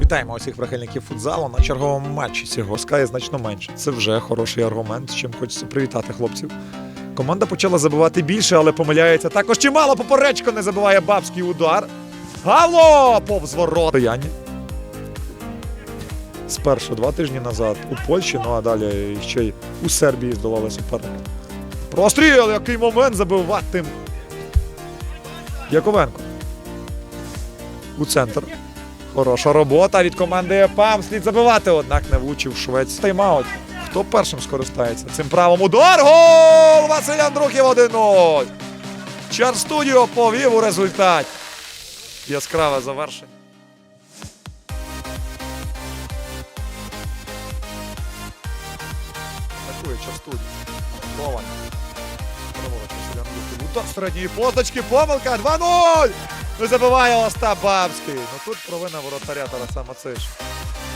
Вітаємо усіх прихильників футзалу на черговому матчі. Сігорська є значно менше. Це вже хороший аргумент, з чим хочеться привітати хлопців. Команда почала забивати більше, але помиляється також чимало. Поперечко не забиває бабський удар. Гавло! Повз ворот. Спершу два тижні назад у Польщі, ну а далі ще й у Сербії здолали суперника. Простріл! Який момент забивати. Яковенко. У центр. Хороша робота від команди ЕПАМ. Слід забивати, однак не влучив швець. Тайм-аут. Хто першим скористається? Цим правом удар. Гол! Василь Андрухів 1-0. Чар студіо повів у результаті. Яскраве завершення. Атакує Чар студіо. Середньої позначки. Помилка 2-0. Не забиває Остап Бабський. Ну тут провина воротаря Тараса Мациш.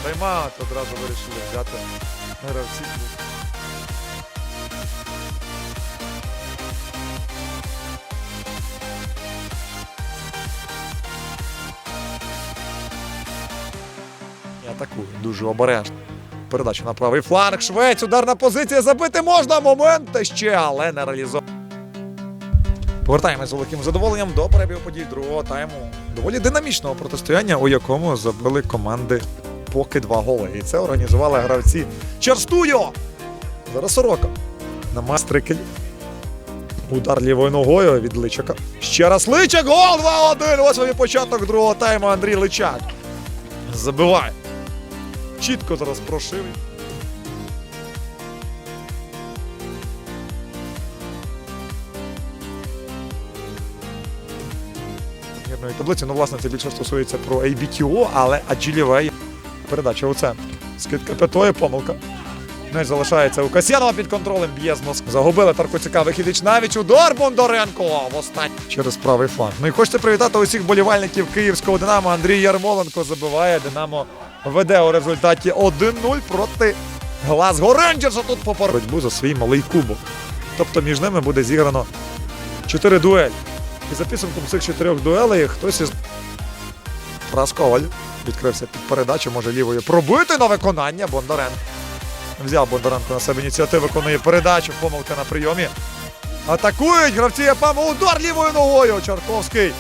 Тайм-аут одразу вирішили взяти гравці. І атакує дуже обережно. Передача на правий фланг. Швець. Ударна позиція. Забити можна. Момент ще, але не реалізовано. Повертаємось з великим задоволенням до перебігу подій другого тайму. Доволі динамічного протистояння, у якому забили команди поки два голи. І це організували гравці Черстудіо. Зараз сорока. На Стрикель. Удар лівою ногою від Личака. Ще раз Личак. Гол 2-1. Ось він початок другого тайму. Андрій Личак. Забиває. Чітко зараз прошив. Турнірної таблиці. Ну, власне, це більше стосується про ABTO, але Аджилівей передача у центр. Скидка п'ятої, помилка. Не залишається у Касьянова під контролем б'є з Москви. Загубили Таркоціка вихідич навіть удар Бондаренко в останній через правий фланг. Ну і хочеться привітати усіх болівальників київського Динамо. Андрій Ярмоленко забиває. Динамо веде у результаті 1-0 проти Глазго Рейнджерса. Тут по боротьбу за свій малий кубок. Тобто між ними буде зіграно 4 дуелі. І за підсумком цих чотирьох дуелей хтось із Расковаль відкрився під передачу, може лівою пробити на виконання Бондаренко. Взяв Бондаренко на себе ініціативу, виконує передачу, помилка на прийомі. Атакують гравці Япама. удар лівою ногою. Чарковський